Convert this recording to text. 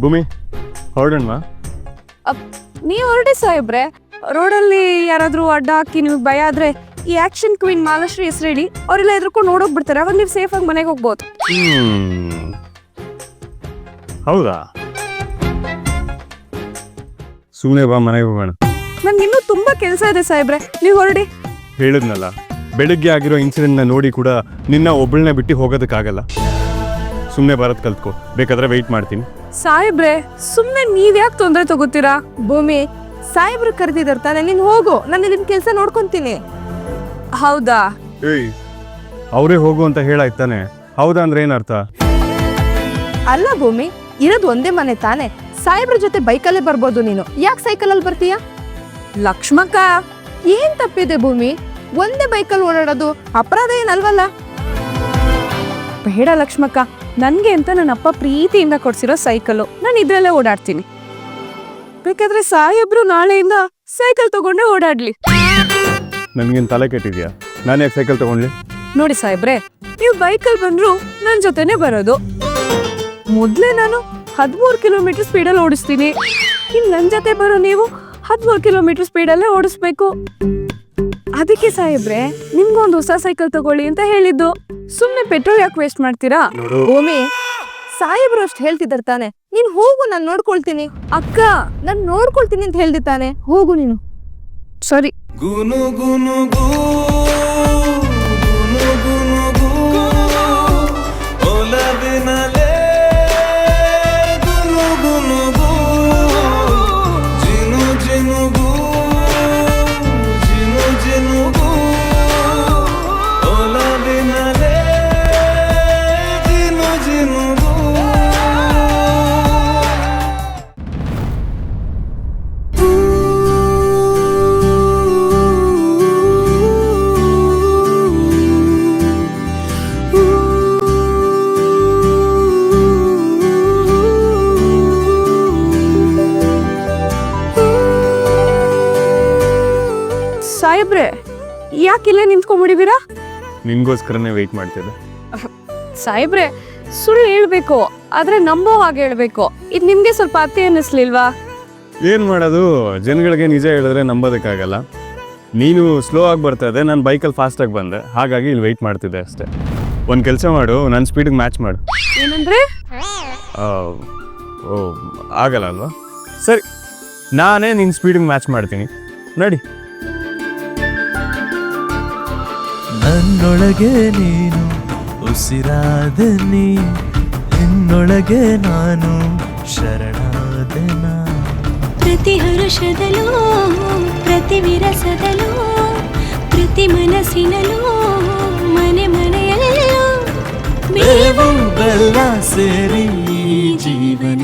ಭೂಮಿ ಹೊರಡೋಣವಾ? ನೀವು ಹೊರಡಿ ಸಾಹೇಬ್ರೆ. ರೋಡಲ್ಲಿ ಯಾರಾದರೂ ಅಡ್ಡ ಹಾಕಿ ನಿಮ್ಗೆ ಭಯ ಆದ್ರೆ ಈ ಆಕ್ಷನ್ ಕ್ವೀನ್ ಮಾಲಾಶ್ರೀ ಹೆಸರು ಹೇಳಿ ಅವರೆಲ್ಲ ಎದ್ರುಕೊಂಡು ನೋಡೋಗ್ಬಿಡ್ತಾರೆ. ಅವಾಗ ನೀವು ಸೇಫ್ ಆಗಿ ಮನೆಗೆ ಹೋಗ್ಬೋದು. ಹೌದಾ? ಸುಮ್ಮನೆ ಬಾ ಮನೆಗೆ ಹೋಗೋಣ. ನನ್ಗೆ ಇನ್ನೂ ತುಂಬಾ ಕೆಲಸ ಇದೆ ಸಾಹೇಬ್ರೆ. ನೀವು ಹೊರಡಿ. ಹೇಳಿದ್ನಲ್ಲ ಬೆಳಿಗ್ಗೆ ಆಗಿರೋ ಇನ್ಸಿಡೆಂಟ್ನ ನೋಡಿ ಕೂಡ ನಿನ್ನ ಒಬ್ಬಳನ್ನ ಬಿಟ್ಟು ಹೋಗೋದಕ್ಕಾಗಲ್ಲ. ಸುಮ್ಮನೆ ಬರೋದು ಕಲ್ತ್ಕೋ. ಬೇಕಾದ್ರೆ ವೆಯ್ಟ್ ಮಾಡ್ತೀನಿ. ಸಾಹೇಬ್ರೆ ಸುಮ್ಮನೆ ನೀವ್ ಯಾಕೆ ತೊಂದರೆ ತಗೋತೀರಾ? ಭೂಮಿ ಸಾಹೇಬ್ರು ಕರೆದಿದ್ದಾರೆ ತಾನೆ ನೀನು ಹೋಗು ನಾನು ನಿನ್ನ ಕೆಲಸ ನೋಡ್ಕೊಂತೀನಿ. ಹೌದಾ? ಏಯ್ ಅವರೇ ಹೋಗು ಅಂತ ಹೇಳಾಯ್ತಾನೆ ಹೌದಾ ಅಂದ್ರೆ ಏನರ್ಥ ಅಲ್ಲ ಭೂಮಿ ಇರೋದು ಒಂದೇ ಮನೆ ತಾನೆ. ಸಾಹೇಬ್ರ ಜೊತೆ ಬೈಕಲ್ಲೇ ಬರ್ಬೋದು ನೀನು. ಯಾಕೆ ಸೈಕಲಲ್ಲಿ ಬರ್ತೀಯ? ಲಕ್ಷ್ಮಕ್ಕ ಏನ್ ತಪ್ಪಿದೆ ಭೂಮಿ? ಒಂದೇ ಬೈಕಲ್ಲಿ ಓಡಾಡೋದು ಅಪರಾಧ ಏನಲ್ವಲ್ಲ? ಬೇಡ ಲಕ್ಷ್ಮಕ್ಕ ನನ್ಗೆ ಅಂತ ನನ್ನ ಅಪ್ಪ ಪ್ರೀತಿಯಿಂದ ಕೊಡ್ಸಿರೋ ಸೈಕಲ್ಲು. ನಾನು ಇದ್ರಲ್ಲೇ ಓಡಾಡ್ತೀನಿ. ಬೇಕಾದ್ರೆ ಸಾಹೇಬ್ರು ನಾಳೆಯಿಂದ ಸೈಕಲ್ ತಗೊಂಡೆ ಓಡಾಡ್ಲಿ. ನನ್ಗೇನು ತಲೆ ಕೆಟ್ಟಿದ್ಯಾ? ನಾನು ಯಾಕೆ ಸೈಕಲ್ ತಗೊಂಡ್ಲಿ? ನೋಡಿ ಸಾಹೇಬ್ರೆ ನೀವು ಬೈಕಲ್ಲಿ ಬಂದ್ರು ನನ್ನ ಜೊತೆನೆ ಬರೋದು. ಮೊದಲೇ ನಾನು ಹದಿಮೂರು ಕಿಲೋಮೀಟರ್ ಸ್ಪೀಡಲ್ಲಿ ಓಡಿಸ್ತೀನಿ. ಇನ್ನು ನನ್ನ ಜೊತೆ ಬರೋ ನೀವು ಹದಿಮೂರು ಕಿಲೋಮೀಟರ್ ಸ್ಪೀಡಲ್ಲೇ ಓಡಿಸ್ಬೇಕು. ಅದಕ್ಕೆ ಸಾಹೇಬ್ರೆ ನಿಮ್ಗೊಂದು ಹೊಸ ಸೈಕಲ್ ತಗೊಳ್ಳಿ ಅಂತ ಹೇಳಿದ್ದು. ಸುಮ್ಮನೆ ಪೆಟ್ರೋಲ್ ಯಾಕೆ ವೇಸ್ಟ್ ಮಾಡ್ತೀರಾ? ನೋಡು. ಓಮಿ ಸಾಹೇಬ್ರು ಅಷ್ಟು ಹೇಳ್ತಿದ್ದಾರೆ ತಾನೆ. ನೀನ್ ಹೋಗು ನಾನು ನೋಡ್ಕೊಳ್ತೀನಿ. ಅಕ್ಕ ನಾನು ನೋಡ್ಕೊಳ್ತೀನಿ ಅಂತ ಹೇಳ್ದೆ ತಾನೆ ಹೋಗು ನೀನು. ಸರಿ. ಗುನು ಗುನು ಗು. ಸಾಹೇಬ್ರೆ ಯಾಕೆ ಇಲ್ಲೇ ನಿಂತ್ಕೊಂಡ್ಬಿಡಿದೀರಾ ನಿನ್ಗೋಸ್ಕರನೇ ವೆಯ್ಟ್ ಮಾಡ್ತಿದ್ದೆ. ಸಾಹೇಬ್ರೆ ಸುಳ್ಳು ಹೇಳ್ಬೇಕು ಆದ್ರೆ ನಂಬೋ ಹಾಗೆ ಹೇಳ್ಬೇಕು. ಇದು ನಿಮ್ಗೆ ಸ್ವಲ್ಪ ಅತ್ತೆ ಅನ್ನಿಸ್ಲಿಲ್ವಾ? ಏನು ಮಾಡೋದು? ಜನಗಳಿಗೆ ನಿಜ ಹೇಳಿದ್ರೆ ನಂಬೋದಕ್ಕಾಗಲ್ಲ. ನೀನು ಸ್ಲೋ ಆಗಿ ಬರ್ತಾ ಇದೆ ನಾನು ಬೈಕಲ್ಲಿ ಫಾಸ್ಟಾಗಿ ಬಂದೆ. ಹಾಗಾಗಿ ಇಲ್ಲಿ ವೆಯ್ಟ್ ಮಾಡ್ತಿದ್ದೆ ಅಷ್ಟೇ. ಒಂದು ಕೆಲಸ ಮಾಡು ನನ್ನ ಸ್ಪೀಡಿಗೆ ಮ್ಯಾಚ್ ಮಾಡು. ಏನಂದ್ರೆ? ಆ, ಓ ಆಗಲ್ಲ ಅಲ್ವಾ? ಸರಿ ನಾನೇ ನಿನ್ನ ಸ್ಪೀಡಿಗೆ ಮ್ಯಾಚ್ ಮಾಡ್ತೀನಿ. ನಡಿ. ನನ್ನೊಳಗೆ ನೀನು ಉಸಿರಾದ ನೀ ನಿನ್ನೊಳಗೆ ನಾನು ಶರಣಾದನ. ಪ್ರತಿ ಹರುಷದಲ್ಲೂ ಪ್ರತಿ ವಿರಸದಲ್ಲೂ ಪ್ರತಿ ಮನಸ್ಸಿನಲ್ಲೂ ಮನೆ ಮನೆಯಲ್ಲೂ ಬೇವು ಬೆಲ್ಲ ಸೇರಿ ಜೀವನ